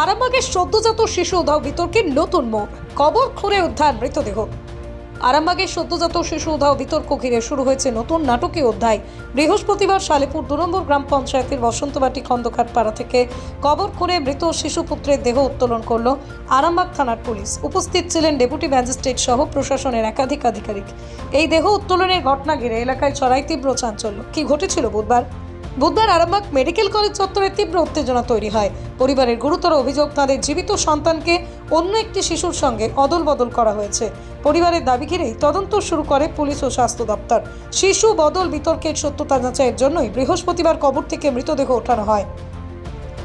আরামবাগের সদ্যজাত শিশু উধাও বিতর্কে নতুন মোড়। কবর খুঁড়ে উদ্ধার মৃতদেহ। আরামবাগের সদ্যজাত শিশু উধাও বিতর্ক ঘিরে শুরু হয়েছে নতুন নাটকীয় অধ্যায়। বৃহস্পতিবার সালেপুর দু নম্বর গ্রাম পঞ্চায়েতের বসন্তবাটি খন্দকার পাড়া থেকে কবর খুঁড়ে মৃত শিশুপুত্রের দেহ উত্তোলন করল আরামবাগ থানার পুলিশ। উপস্থিত ছিলেন ডেপুটি ম্যাজিস্ট্রেট সহ প্রশাসনের একাধিক আধিকারিক। এই দেহ উত্তোলনের ঘটনা ঘিরে এলাকায় ছড়াই তীব্র চাঞ্চল্য। কি ঘটেছিল বুধবার? বুধবার আরামবাগ মেডিকেল কলেজ চত্বরে তীব্র উত্তেজনা তৈরি হয়। পরিবারের গুরুতর অভিযোগ, তাদের জীবিত সন্তানকে অন্য একটি শিশুর সঙ্গে অদল বদল করা হয়েছে। পরিবারের দাবি ঘিরেই তদন্ত শুরু করে পুলিশ ও স্বাস্থ্য দপ্তর। শিশু বদল বিতর্কের সত্যতা যাচাইয়ের জন্যই বৃহস্পতিবার কবর থেকে মৃতদেহ ওঠানো হয়।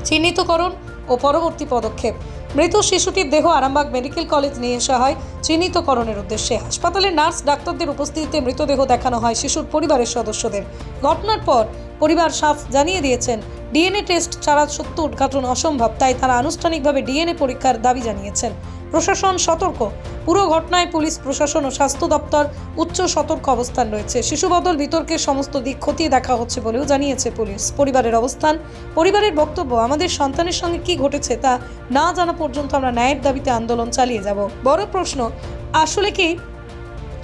চিহ্নিতকরণ ও পরবর্তী পদক্ষেপ। মৃত শিশুটির দেহ আরামবাগ মেডিকেল কলেজ নিয়ে আসা হয়। চিহ্নিতকরণের উদ্দেশ্যে হাসপাতালে নার্স ডাক্তারদের উপস্থিতিতে মৃতদেহ দেখানো হয় শিশুর পরিবারের সদস্যদের। ঘটনার পর পরিবার সাফ জানিয়ে দিয়েছেন, ডিএনএ টেস্ট ছাড়া সত্য উদ্ঘাটন অসম্ভব, তাই তারা আনুষ্ঠানিকভাবে ডিএনএ পরীক্ষার দাবি জানিয়েছেন। প্রশাসন সতর্ক, পুরো ঘটনায় পুলিশ, প্রশাসন ও স্বাস্থ্য দপ্তর উচ্চ সতর্ক অবস্থান রয়েছে। শিশু বদল বিতর্কের সমস্ত দিক খতিয়ে দেখা হচ্ছে বলেও জানিয়েছে পুলিশ। পরিবারের অবস্থান, পরিবারের বক্তব্য, আমাদের সন্তানের সঙ্গে কি ঘটেছে তা না জানা পর্যন্ত আমরা ন্যায়ের দাবিতে আন্দোলন চালিয়ে যাব। বড় প্রশ্ন, আসলে কি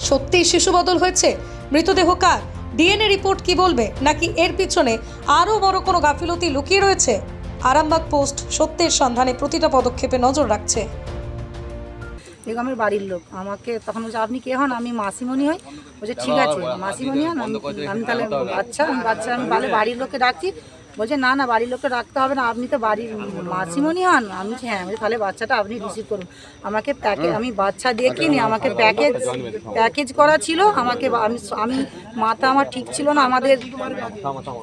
সত্যিই শিশু বদল হয়েছে? মৃতদেহ কার? ডিএনএ রিপোর্ট কি বলবে? নাকি এর পিছনে আরও বড় কোনো গাফিলতি লুকিয়ে রয়েছে? আরামবাগ পোস্ট সত্যের সন্ধানে প্রতিটা পদক্ষেপে নজর রাখছে। বেগমের বাড়ির লোক। আমাকে তখন বলছে আপনি কে হন? আমি মাসিমণি হই। বলছে ঠিক আছে মাসিমণি হন। আমি তাহলে বাচ্চা আমি বাচ্চা আমি তাহলে বাড়ির লোককে ডাকছি। বলছে, না না, বাড়ির লোককে রাখতে হবে না, আপনি তো বাড়ির মাসিমণি হন। আমি হ্যাঁ তাহলে বাচ্চাটা আপনি রিসিভ করুন। আমাকে প্যাকেজ আমি বাচ্চা দেখিনি আমাকে প্যাকেজ প্যাকেজ করা ছিল, আমাকে আমি আমি, মাথা আমার ঠিক ছিল না, আমাদের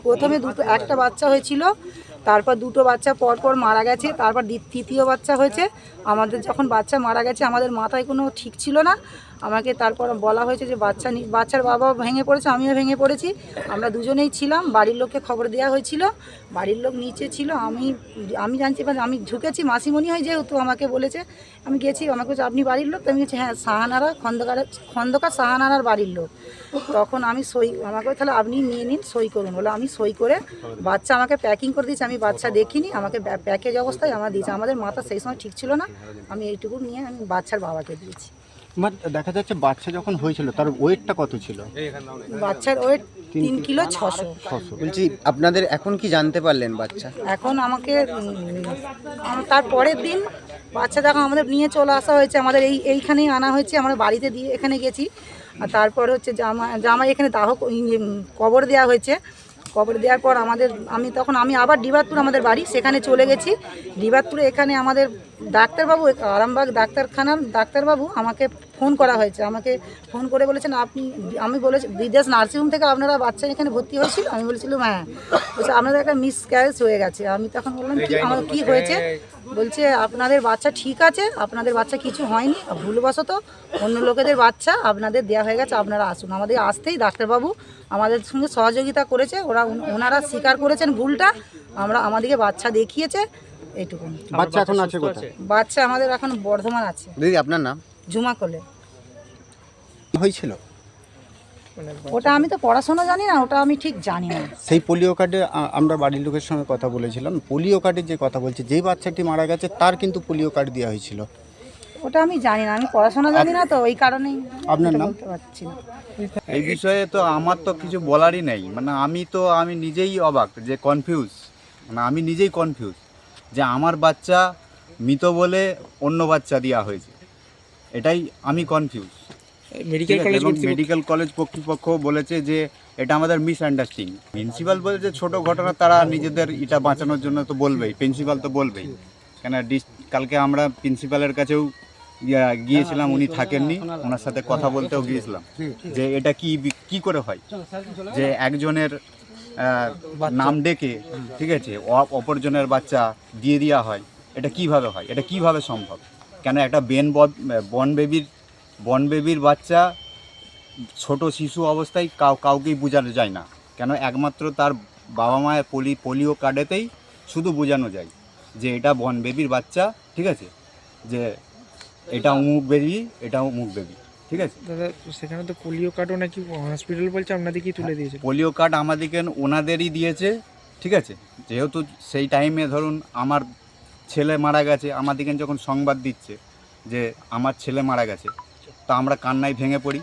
প্রথমে দুটো, একটা বাচ্চা হয়েছিল, তারপর দুটো বাচ্চা পর পর মারা গেছে, তারপর তৃতীয় বাচ্চা হয়েছে। আমাদের যখন বাচ্চা মারা গেছে, আমাদের মাথায় কোনো ঠিক ছিল না আমাকে তারপর বলা হয়েছে যে বাচ্চা বাচ্চার বাবা ভেঙে পড়েছে, আমিও ভেঙে পড়েছি। আমরা দুজনেই ছিলাম, বাড়ির লোককে খবর দেওয়া হয়েছিল। বাড়ির লোক নিচে ছিল, আমি আমি জানছি এবার আমি ঝুঁকেছি মাসিমণি হয় যেহেতু আমাকে বলেছে। আমি গেছি, আমাকে বলছে, আপনি বাড়ির লোক? তো আমি বলছি হ্যাঁ সাহানারা খন্দকার খন্দকার সাহানারার বাড়ির লোক। তখন আমি সই, আমাকে তাহলে আপনি নিয়ে নিন, সই করুন। বলে আমি সই করে বাচ্চা আমাকে প্যাকিং করে দিয়েছে, আমি বাচ্চা দেখিনি, আমাকে প্যাকেজ অবস্থায় আমার দিয়েছে। আমাদের মাথা সেই সময় ঠিক ছিল না, আমি এইটুকু নিয়ে আমি বাচ্চার বাবাকে দিয়েছি। আমার দেখা যাচ্ছে বাচ্চা যখন হয়েছিল তার ওয়েটটা কত ছিল? বাচ্চার ওয়েট তিন কিলো ছশো। ছশো। বলছি আপনাদের এখন কি জানতে পারলেন বাচ্চা? এখন আমাকে উম, তার পরের দিন বাচ্চা দেখো আমাদের নিয়ে চলে আসা হয়েছে আমাদের এই এইখানেই আনা হয়েছে আমরা বাড়িতে দিয়ে এখানে গেছি। আর তারপর হচ্ছে জামা জামা এখানে দাহ ক- ই- উম, কবর দেওয়া হয়েছে। কবর দেওয়ার পর আমাদের, আমি তখন, আমি আবার ডিবাতপুর আমাদের বাড়ি, সেখানে চলে গেছি। ডিবাতপুরে এখানে আমাদের ডাক্তারবাবু, আরামবাগ ডাক্তারখানার ডাক্তারবাবু আমাকে ফোন করা হয়েছে। আমাকে ফোন করে বলেছেন আপনি আমি বলেছি বিদেশ নার্সিংহোম থেকে আপনারা বাচ্চা এখানে ভর্তি হয়েছিল? আমি বলেছিলাম হ্যাঁ। বলছে আপনাদের একটা মিস ক্যারেজ হয়ে গেছে। আমি তখন বললাম কি আমার কী হয়েছে? বলছে আপনাদের বাচ্চা ঠিক আছে আপনাদের বাচ্চা কিছু হয়নি ভুলবশত অন্য লোকেদের বাচ্চা আপনাদের দেওয়া হয়ে গেছে আপনারা আসুন। আমাদের আসতেই ডাক্তারবাবু আমাদের সঙ্গে সহযোগিতা করেছে ওরা ওনারা স্বীকার করেছেন ভুলটা আমরা আমাদেরকে বাচ্চা দেখিয়েছে এইটুকু বাচ্চা এখন আছে? বাচ্চা আমাদের এখন বর্ধমান আছে। দিদি আপনার নাম? জুমা করলে। হয়েছিল? ওটা আমি তো পড়াশোনা জানি না ওটা আমি ঠিক জানি না। সেই পোলিও কার্ডে আমরা বাড়ির লোকের সঙ্গে কথা বলেছিলাম। পোলিও কার্ডের যে কথা বলছি যেই বাচ্চাটি মারা গেছে তার কিন্তু পোলিও কার্ড দেওয়া হয়েছিল। ওটা আমি জানি না আমি পড়াশোনা জানি না তো ওই কারণেই আপনার নাম? বলতে পারছি না। এই বিষয়ে তো আমার তো কিছু বলারই নেই। মানে আমি তো আমি নিজেই অবাক যে কনফিউজ মানে আমি নিজেই কনফিউজ যে আমার বাচ্চা মৃত বলে অন্য বাচ্চা দেওয়া হয়েছে। এটাই আমি confuse medical college medical college কর্তৃপক্ষ বলেছে যে এটা আমাদের মিসআন্ডারস্ট্যান্ডিং প্রিন্সিপাল বলেছে ছোট ঘটনা তারা নিজেদের এটা বাঁচানোর জন্য তো বলবেই প্রিন্সিপাল তো বলবেই। কেন কালকে আমরা প্রিন্সিপালের কাছেও গিয়েছিলাম উনি থাকেননি ওনার সাথে কথা বলতেও গিয়েছিলাম। যে এটা কি কি করে হয়? যে একজনের নাম ডেকে ঠিক আছে অপরজনের বাচ্চা দিয়ে দেওয়া হয় এটা কীভাবে হয়? এটা কীভাবে সম্ভব? কেন একটা বেন বন বেবির বন বেবির বাচ্চা ছোট শিশু অবস্থায় কাউ কাউকেই বোঝানো যায় না। কেন একমাত্র তার বাবা মায়ের পোলি পোলিও কার্ডেতেই শুধু বোঝানো যায় যে এটা বন বেবির বাচ্চা ঠিক আছে? যে এটা অমুক বেবি এটা অমুক বেবি ঠিক আছে? দাদা সেখানে তো পোলিও কার্ডও নাকি হসপিটাল বলছে আপনাদেরকেই তুলে দিয়েছে। পোলিও কার্ড আমাদেরকে ওনাদেরই দিয়েছে ঠিক আছে? যেহেতু সেই টাইমে ধরুন আমার ছেলে মারা গেছে আমাদেরকে যখন সংবাদ দিচ্ছে যে আমার ছেলে মারা গেছে, তো আমরা কান্নায় ভেঙে পড়ি।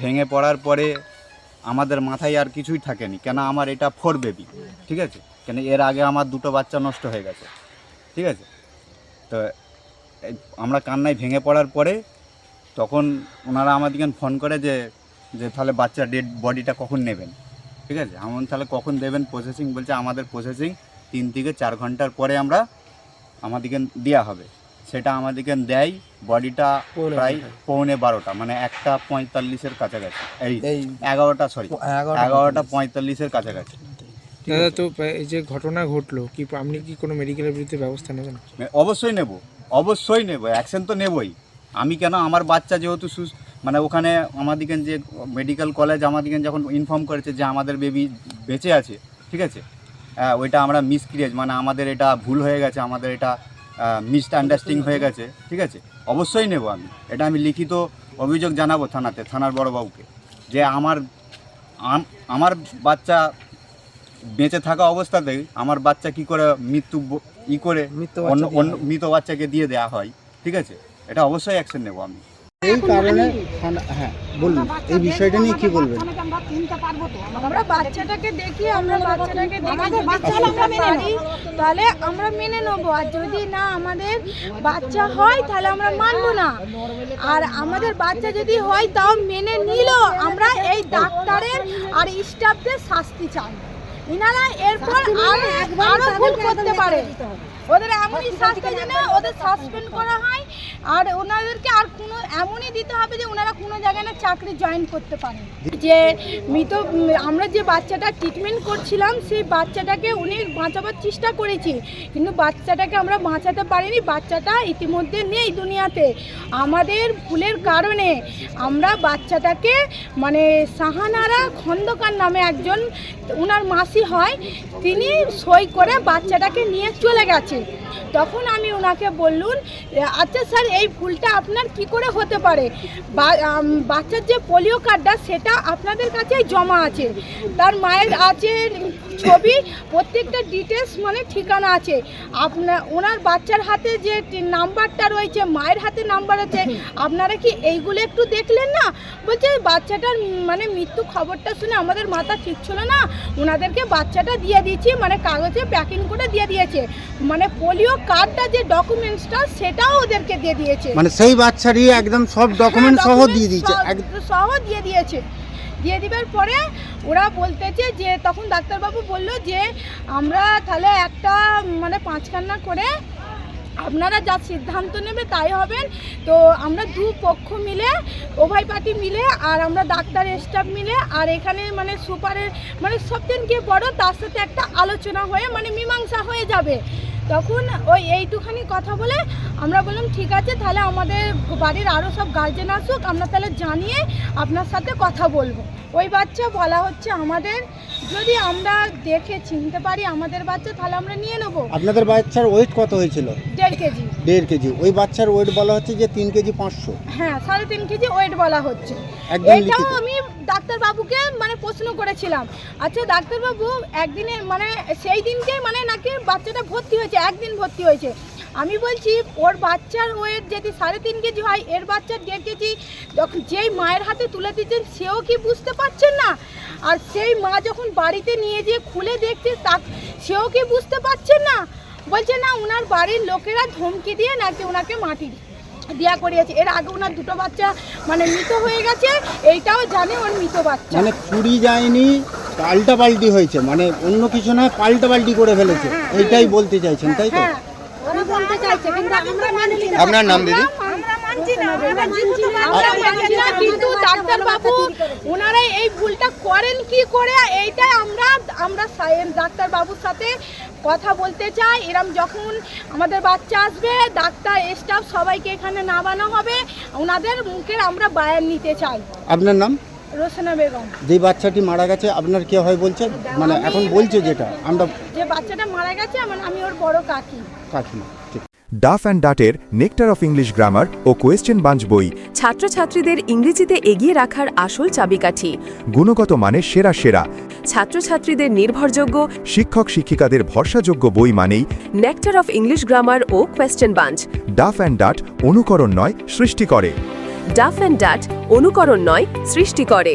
ভেঙে পড়ার পরে আমাদের মাথায় আর কিছুই থাকেনি, কেন আমার এটা ফোর বেবি ঠিক আছে? কেন এর আগে আমার দুটো বাচ্চা নষ্ট হয়ে গেছে, ঠিক আছে? তো আমরা কান্নায় ভেঙে পড়ার পরে তখন ওনারা আমাদেরকে ফোন করে যে যে তাহলে বাচ্চা ডেড বডিটা কখন নেবেন, ঠিক আছে? এমন তাহলে কখন দেবেন প্রসেসিং বলছে, আমাদের প্রসেসিং তিন থেকে চার ঘণ্টার পরে আমরা আমাদেরকে দেওয়া হবে। সেটা আমাদেরকে দেয় বডিটা প্রায় পৌনে বারোটা মানে একটা পঁয়তাল্লিশের কাছাকাছি। এই এগারোটা সরি এগারোটা পঁয়তাল্লিশের কাছাকাছি। দাদা তো এই যে ঘটনা ঘটলো কি আপনি কি কোনো মেডিকেলের বিরুদ্ধে ব্যবস্থা নেবেন? অবশ্যই নেব অবশ্যই নেব অ্যাকশন তো নেবই। আমি কেন আমার বাচ্চা যেহেতু সুস মানে ওখানে আমাদিকে যে মেডিকেল কলেজ আমাদিকে যখন ইনফর্ম করেছে যে আমাদের বেবি বেঁচে আছে ঠিক আছে? ওইটা আমরা মিসক্রিয়েজ মানে আমাদের এটা ভুল হয়ে গেছে আমাদের এটা মিসআন্ডারস্ট্যান্ডিং হয়ে গেছে ঠিক আছে? অবশ্যই নেব আমি। এটা আমি লিখিত অভিযোগ জানাব থানাতে থানার বড়বাবুকে যে আমার আমার বাচ্চা বেঁচে থাকা অবস্থাতেই আমার বাচ্চা কি করে মৃত্যু ই করে অন্য অন্য মৃত বাচ্চাকে দিয়ে দেওয়া হয় ঠিক আছে? এটা অবশ্যই অ্যাকশন নেব আমি। এই কারণে হ্যাঁ বলুন এই বিষয়টা নিয়ে কি বলবেন? আমরা বাচ্চাটাকে দেখি আমরা বাচ্চাটাকে দেখি। পারি তাহলে আমরা মেনে নেব। আর যদি না আমাদের বাচ্চা হয় তাহলে আমরা মানবো না। আর আমাদের বাচ্চা যদি হয় তাও মেনে নিল। আমরা এই ডাক্তারের আর স্টাফদের শাস্তি চাই। ইনারা এরপর আরও আরও ভুল করতে পারে। ওদের এমনই শাস্তি যেন ওদের সাসপেন্ড করা হয়। আর ওনাদেরকে আর কোনো, এমনই দিতে হবে যে ওনারা কোনো জায়গায় না চাকরি জয়েন করতে পারে যে মৃত, আমরা যে বাচ্চাটা ট্রিটমেন্ট করছিলাম, সেই বাচ্চাটাকে উনি বাঁচাবার চেষ্টা করেছি। কিন্তু বাচ্চাটাকে আমরা বাঁচাতে পারিনি, বাচ্চাটা ইতিমধ্যে নেই দুনিয়াতে। আমাদের ভুলের কারণে আমরা বাচ্চাটাকে মানে সাহানারা খন্দকার নামে একজন ওনার মাসি হয়, তিনি সই করে বাচ্চাটাকে নিয়ে চলে গেছে। তখন আমি ওনাকে বললুন আচ্ছা স্যার, এই ভুলটা আপনার কি করে হতে পারে? বাচ্চার যে পোলিও কার্ডটা, সেটা আপনাদের কাছেই জমা আছে। তার মায়ের আছে ছবি প্রত্যেকটা ডিটেলস মানে ঠিকানা আছে। আপনার ওনার বাচ্চার হাতে যে নাম্বারটা রয়েছে মায়ের হাতে নাম্বার আছে আপনারা কি এইগুলো একটু দেখলেন না? বলছে বাচ্চাটার মানে মৃত্যু খবরটা শুনে আমাদের মাথা ঠিক ছিল না। ওনাদেরকে বাচ্চাটা দিয়ে দিয়েছি মানে কাগজে প্যাকিং করে দিয়ে দিয়েছে। মানে পোলিও কার্ডটা যে ডকুমেন্টসটা সেটাও ওদেরকে দিয়ে দিয়েছে। মানে সেই বাচ্চারই একদম সব ডকুমেন্ট হ্যাঁ, সহ দিয়ে দিয়েছে সব- সহ দিয়ে দিয়েছে। দিয়ে দিবার পরে ওরা বলতেছে যে, তখন ডাক্তারবাবু বলল যে, আমরা তাহলে একটা মানে পাঁচখান্না করে আপনারা যা সিদ্ধান্ত নেবে তাই হবেন তো আমরা দু পক্ষ মিলে, উভয় পার্টি মিলে আর আমরা ডাক্তার, স্টাফ মিলে আর এখানে মানে সুপারের মানে সবদিনকে বড় তার সাথে একটা আলোচনা হয়ে মানে মীমাংসা হয়ে যাবে। তখন ওই এইটুখানি কথা বলে আমরা বললাম ঠিক আছে তাহলে আমাদের বাড়ির আরও সব গার্জেন আসুক আমরা তাহলে জানিয়ে আপনার সাথে কথা বলব। ওই বাচ্চা বলা হচ্ছে আমাদের যদি আমরা দেখে চিনতে পারি আমাদের বাচ্চা তাহলে আমরা নিয়ে নেব। আপনাদের বাচ্চার ওয়েট কত হয়েছিল? দেড় কেজি। দেড় কেজি। ওই বাচ্চার ওয়েট বলা হচ্ছে যে তিন কেজি পাঁচশো। হ্যাঁ সাড়ে তিন কেজি ওয়েট বলা হচ্ছে। এটাও আমি ডাক্তারবাবুকে মানে প্রশ্ন করেছিলাম। আচ্ছা ডাক্তারবাবু একদিনে মানে সেই দিনকে মানে নাকি বাচ্চাটা ভর্তি হয়েছে একদিন ভর্তি হয়েছে। আমি বলছি, ওর বাচ্চার ওয়েট যদি সাড়ে তিন কেজি হয়, এর বাচ্চার দেড় কেজি, যখন যেই মায়ের হাতে তুলে দিচ্ছেন, সেও কি বুঝতে পারছেন না? আর সেই মা যখন বাড়িতে নিয়ে যেয়ে খুলে দেখছে, তা সেও কি বুঝতে পারছেন না? বলছে, না, ওনার বাড়ির লোকেরা ধমকি দিয়ে নাকি ওনাকে মাটি দেয়া করিয়েছে। এর আগে ওনার দুটো বাচ্চা মানে মৃত হয়ে গেছে এইটাও জানে ওর মৃত বাচ্চা। মানে চুরি যায়নি পাল্টা পাল্টি হয়েছে মানে অন্য কিছু নয় পাল্টা পাল্টি করে ফেলেছে। এইটাই বলতে চাইছেন তাই তো? হ্যাঁ ওরা বলতে চাইছে কিন্তু আমরা মেনে আপনার নাম দিদি? না। না। না। কিন্তু ডাক্তার বাবু ওনারা এই ভুলটা করেন কি করে এইটাই আমরা আমরা ডাক্তার বাবুর সাথে কথা বলতে চাই। এরম যখন আমাদের বাচ্চা আসবে ডাক্তার স্টাফ সবাইকে এখানে নামানো হবে। ওনাদের মুখের আমরা বায়ান নিতে চাই। আপনার নাম? রোশনা বেগম। যে বাচ্চাটি মারা গেছে আপনার কে হয় বলছে মানে এখন বলছে যেটা আমরা যে বাচ্চাটা মারা গেছে মানে আমি ওর বড় কাকি। কাকি ঠিক। ডাফ অ্যান্ড ডাটের নেকটার অফ ইংলিশ গ্রামার ও কোয়েশ্চেন বাঞ্চ বই। ছাত্রছাত্রীদের ইংরেজিতে এগিয়ে রাখার আসল চাবিকাঠি। গুণগত মানে সেরা সেরা। ছাত্রছাত্রীদের নির্ভরযোগ্য শিক্ষক শিক্ষিকাদের ভরসাযোগ্য বই মানেই nectar of English grammar O question bunch. Duff and Dutt অনুকরণ নয় সৃষ্টি করে। ডাফ অ্যান্ড ডাট অনুকরণ নয় সৃষ্টি করে।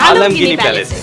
শোরুমে আলমগিনি প্যালেসে